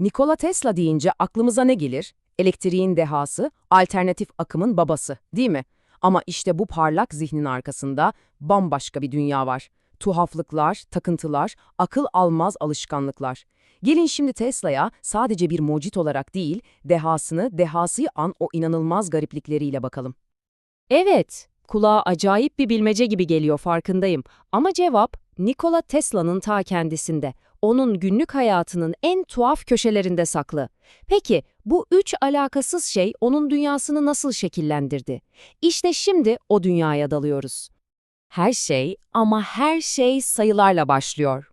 Nikola Tesla deyince aklımıza ne gelir? Elektriğin dehası, alternatif akımın babası, değil mi? Ama işte bu parlak zihnin arkasında bambaşka bir dünya var. Tuhaflıklar, takıntılar, akıl almaz alışkanlıklar. Gelin şimdi Tesla'ya sadece bir mucit olarak değil, dehasını, dehasıyı an o inanılmaz gariplikleriyle bakalım. Evet, kulağa acayip bir bilmece gibi geliyor farkındayım. Ama cevap Nikola Tesla'nın ta kendisinde. Onun günlük hayatının en tuhaf köşelerinde saklı. Peki bu üç alakasız şey onun dünyasını nasıl şekillendirdi? İşte şimdi o dünyaya dalıyoruz. Her şey ama her şey sayılarla başlıyor.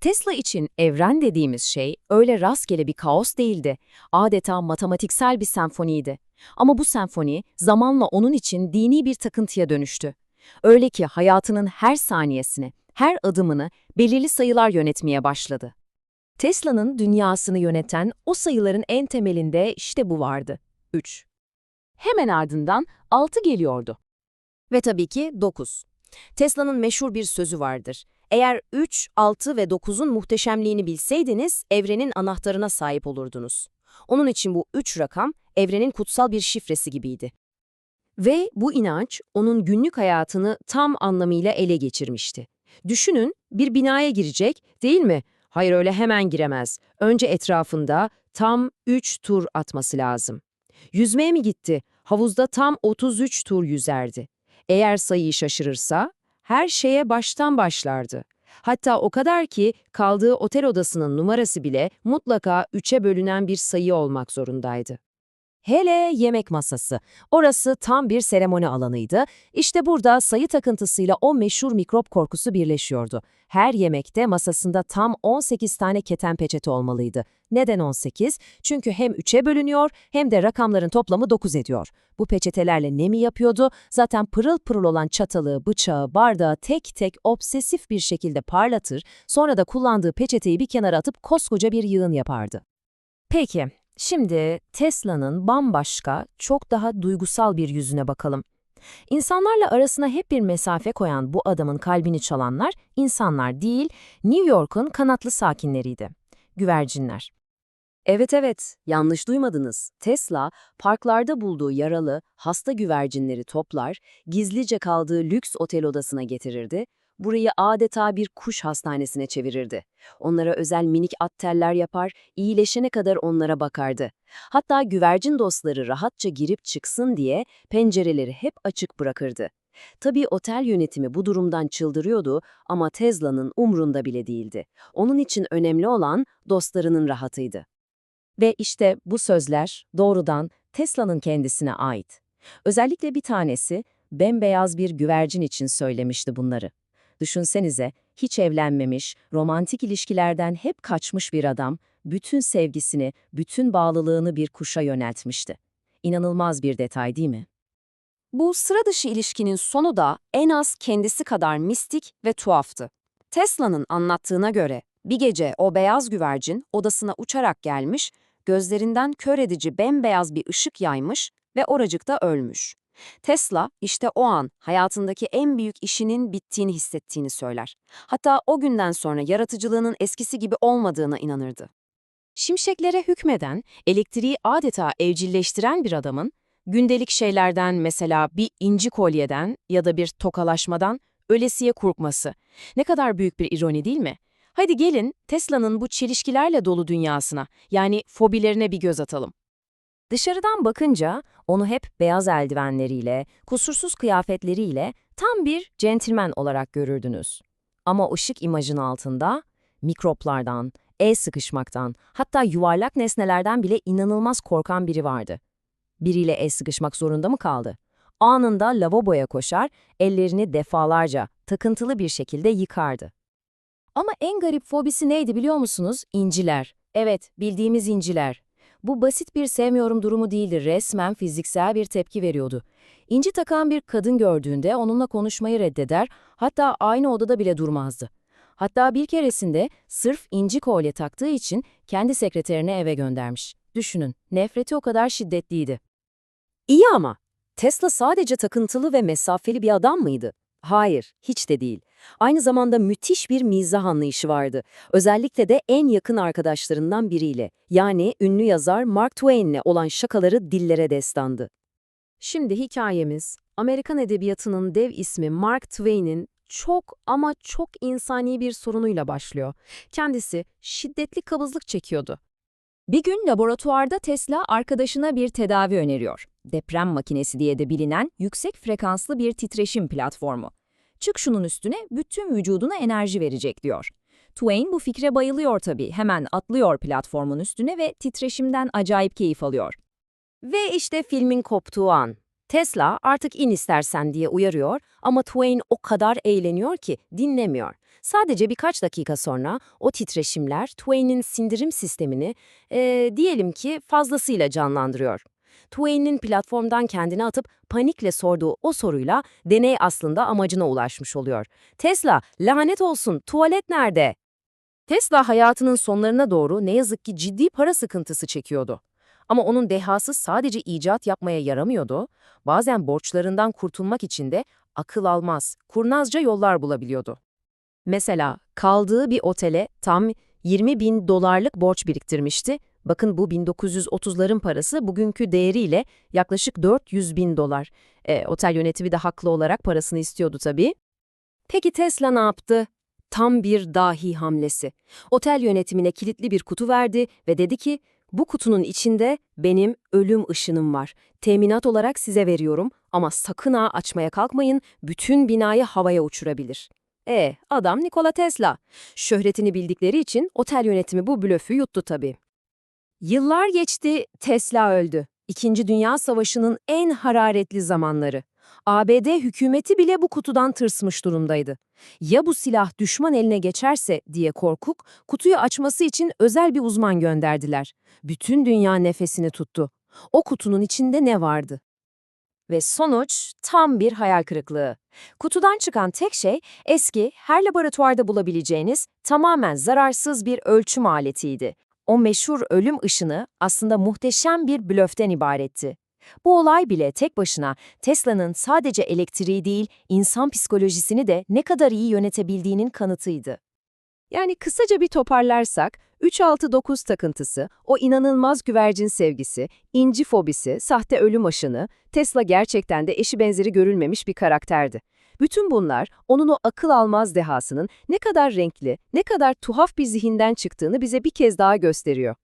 Tesla için evren dediğimiz şey öyle rastgele bir kaos değildi. Adeta matematiksel bir senfoniydi. Ama bu senfoni zamanla onun için dini bir takıntıya dönüştü. Öyle ki hayatının her saniyesini, her adımını belirli sayılar yönetmeye başladı. Tesla'nın dünyasını yöneten o sayıların en temelinde işte bu vardı. 3. Hemen ardından 6 geliyordu. Ve tabii ki 9. Tesla'nın meşhur bir sözü vardır. Eğer 3, 6 ve 9'un muhteşemliğini bilseydiniz, evrenin anahtarına sahip olurdunuz. Onun için bu 3 rakam, evrenin kutsal bir şifresi gibiydi. Ve bu inanç, onun günlük hayatını tam anlamıyla ele geçirmişti. Düşünün, bir binaya girecek, değil mi? Hayır öyle hemen giremez. Önce etrafında tam 3 tur atması lazım. Yüzmeye mi gitti? Havuzda tam 33 tur yüzerdi. Eğer sayıyı şaşırırsa, her şeye baştan başlardı. Hatta o kadar ki kaldığı otel odasının numarası bile mutlaka üçe bölünen bir sayı olmak zorundaydı. Hele yemek masası. Orası tam bir seremoni alanıydı. İşte burada sayı takıntısıyla o meşhur mikrop korkusu birleşiyordu. Her yemekte masasında tam 18 tane keten peçete olmalıydı. Neden 18? Çünkü hem 3'e bölünüyor hem de rakamların toplamı 9 ediyor. Bu peçetelerle ne mi yapıyordu? Zaten pırıl pırıl olan çatalı, bıçağı, bardağı tek tek obsesif bir şekilde parlatır, sonra da kullandığı peçeteyi bir kenara atıp koskoca bir yığın yapardı. Peki, Şimdi Tesla'nın bambaşka, çok daha duygusal bir yüzüne bakalım. İnsanlarla arasına hep bir mesafe koyan bu adamın kalbini çalanlar insanlar değil, New York'un kanatlı sakinleriydi. Güvercinler. Evet evet, yanlış duymadınız. Tesla, parklarda bulduğu yaralı, hasta güvercinleri toplar, gizlice kaldığı lüks otel odasına getirirdi, burayı adeta bir kuş hastanesine çevirirdi. Onlara özel minik at teller yapar, iyileşene kadar onlara bakardı. Hatta güvercin dostları rahatça girip çıksın diye pencereleri hep açık bırakırdı. Tabii otel yönetimi bu durumdan çıldırıyordu ama Tesla'nın umrunda bile değildi. Onun için önemli olan dostlarının rahatıydı. Ve işte bu sözler doğrudan Tesla'nın kendisine ait. Özellikle bir tanesi bembeyaz bir güvercin için söylemişti bunları. Düşünsenize, hiç evlenmemiş, romantik ilişkilerden hep kaçmış bir adam, bütün sevgisini, bütün bağlılığını bir kuşa yöneltmişti. İnanılmaz bir detay değil mi? Bu sıra dışı ilişkinin sonu da en az kendisi kadar mistik ve tuhaftı. Tesla'nın anlattığına göre bir gece o beyaz güvercin odasına uçarak gelmiş, gözlerinden kör edici bembeyaz bir ışık yaymış ve oracıkta ölmüş. Tesla işte o an hayatındaki en büyük işinin bittiğini hissettiğini söyler. Hatta o günden sonra yaratıcılığının eskisi gibi olmadığına inanırdı. Şimşeklere hükmeden, elektriği adeta evcilleştiren bir adamın, gündelik şeylerden mesela bir inci kolyeden ya da bir tokalaşmadan ölesiye korkması. Ne kadar büyük bir ironi değil mi? Hadi gelin Tesla'nın bu çelişkilerle dolu dünyasına, yani fobilerine bir göz atalım. Dışarıdan bakınca onu hep beyaz eldivenleriyle, kusursuz kıyafetleriyle tam bir centilmen olarak görürdünüz. Ama ışık imajın altında mikroplardan, el sıkışmaktan, hatta yuvarlak nesnelerden bile inanılmaz korkan biri vardı. Biriyle el sıkışmak zorunda mı kaldı? Anında lavaboya koşar, ellerini defalarca, takıntılı bir şekilde yıkardı. Ama en garip fobisi neydi biliyor musunuz? İnciler. Evet, bildiğimiz inciler. Bu basit bir sevmiyorum durumu değildi, resmen fiziksel bir tepki veriyordu. İnci takan bir kadın gördüğünde onunla konuşmayı reddeder, hatta aynı odada bile durmazdı. Hatta bir keresinde sırf inci kolye taktığı için kendi sekreterini eve göndermiş. Düşünün, nefreti o kadar şiddetliydi. İyi ama, Tesla sadece takıntılı ve mesafeli bir adam mıydı? Hayır, hiç de değil. Aynı zamanda müthiş bir mizah anlayışı vardı. Özellikle de en yakın arkadaşlarından biriyle, yani ünlü yazar Mark Twain'le olan şakaları dillere destandı. Şimdi hikayemiz, Amerikan edebiyatının dev ismi Mark Twain'in çok ama çok insani bir sorunuyla başlıyor. Kendisi şiddetli kabızlık çekiyordu. Bir gün laboratuvarda Tesla arkadaşına bir tedavi öneriyor. Deprem makinesi diye de bilinen yüksek frekanslı bir titreşim platformu. Çık şunun üstüne bütün vücuduna enerji verecek diyor. Twain bu fikre bayılıyor tabii. Hemen atlıyor platformun üstüne ve titreşimden acayip keyif alıyor. Ve işte filmin koptuğu an. Tesla artık in istersen diye uyarıyor ama Twain o kadar eğleniyor ki dinlemiyor. Sadece birkaç dakika sonra o titreşimler Twain'in sindirim sistemini eee, diyelim ki fazlasıyla canlandırıyor. Twain'in platformdan kendini atıp panikle sorduğu o soruyla deney aslında amacına ulaşmış oluyor. Tesla, lanet olsun, tuvalet nerede? Tesla hayatının sonlarına doğru ne yazık ki ciddi para sıkıntısı çekiyordu. Ama onun dehası sadece icat yapmaya yaramıyordu, bazen borçlarından kurtulmak için de akıl almaz, kurnazca yollar bulabiliyordu. Mesela kaldığı bir otele tam 20 bin dolarlık borç biriktirmişti. Bakın bu 1930'ların parası bugünkü değeriyle yaklaşık 400 bin dolar. E, otel yönetimi de haklı olarak parasını istiyordu tabii. Peki Tesla ne yaptı? Tam bir dahi hamlesi. Otel yönetimine kilitli bir kutu verdi ve dedi ki, bu kutunun içinde benim ölüm ışınım var. Teminat olarak size veriyorum ama sakın ha açmaya kalkmayın, bütün binayı havaya uçurabilir. E, adam Nikola Tesla. Şöhretini bildikleri için otel yönetimi bu blöfü yuttu tabii. Yıllar geçti, Tesla öldü. İkinci Dünya Savaşı'nın en hararetli zamanları. ABD hükümeti bile bu kutudan tırsmış durumdaydı. Ya bu silah düşman eline geçerse diye korkuk, kutuyu açması için özel bir uzman gönderdiler. Bütün dünya nefesini tuttu. O kutunun içinde ne vardı? Ve sonuç tam bir hayal kırıklığı. Kutudan çıkan tek şey eski, her laboratuvarda bulabileceğiniz tamamen zararsız bir ölçüm aletiydi. O meşhur ölüm ışını aslında muhteşem bir blöften ibaretti. Bu olay bile tek başına Tesla'nın sadece elektriği değil, insan psikolojisini de ne kadar iyi yönetebildiğinin kanıtıydı. Yani kısaca bir toparlarsak, 3-6-9 takıntısı, o inanılmaz güvercin sevgisi, inci fobisi, sahte ölüm aşını, Tesla gerçekten de eşi benzeri görülmemiş bir karakterdi. Bütün bunlar onun o akıl almaz dehasının ne kadar renkli, ne kadar tuhaf bir zihinden çıktığını bize bir kez daha gösteriyor.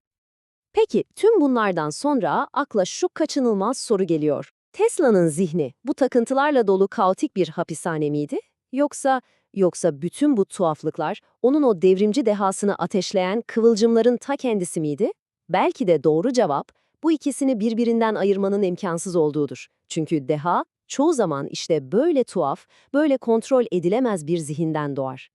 Peki tüm bunlardan sonra akla şu kaçınılmaz soru geliyor. Tesla'nın zihni bu takıntılarla dolu kaotik bir hapishane miydi? Yoksa yoksa bütün bu tuhaflıklar onun o devrimci dehasını ateşleyen kıvılcımların ta kendisi miydi? Belki de doğru cevap bu ikisini birbirinden ayırmanın imkansız olduğudur. Çünkü deha çoğu zaman işte böyle tuhaf, böyle kontrol edilemez bir zihinden doğar.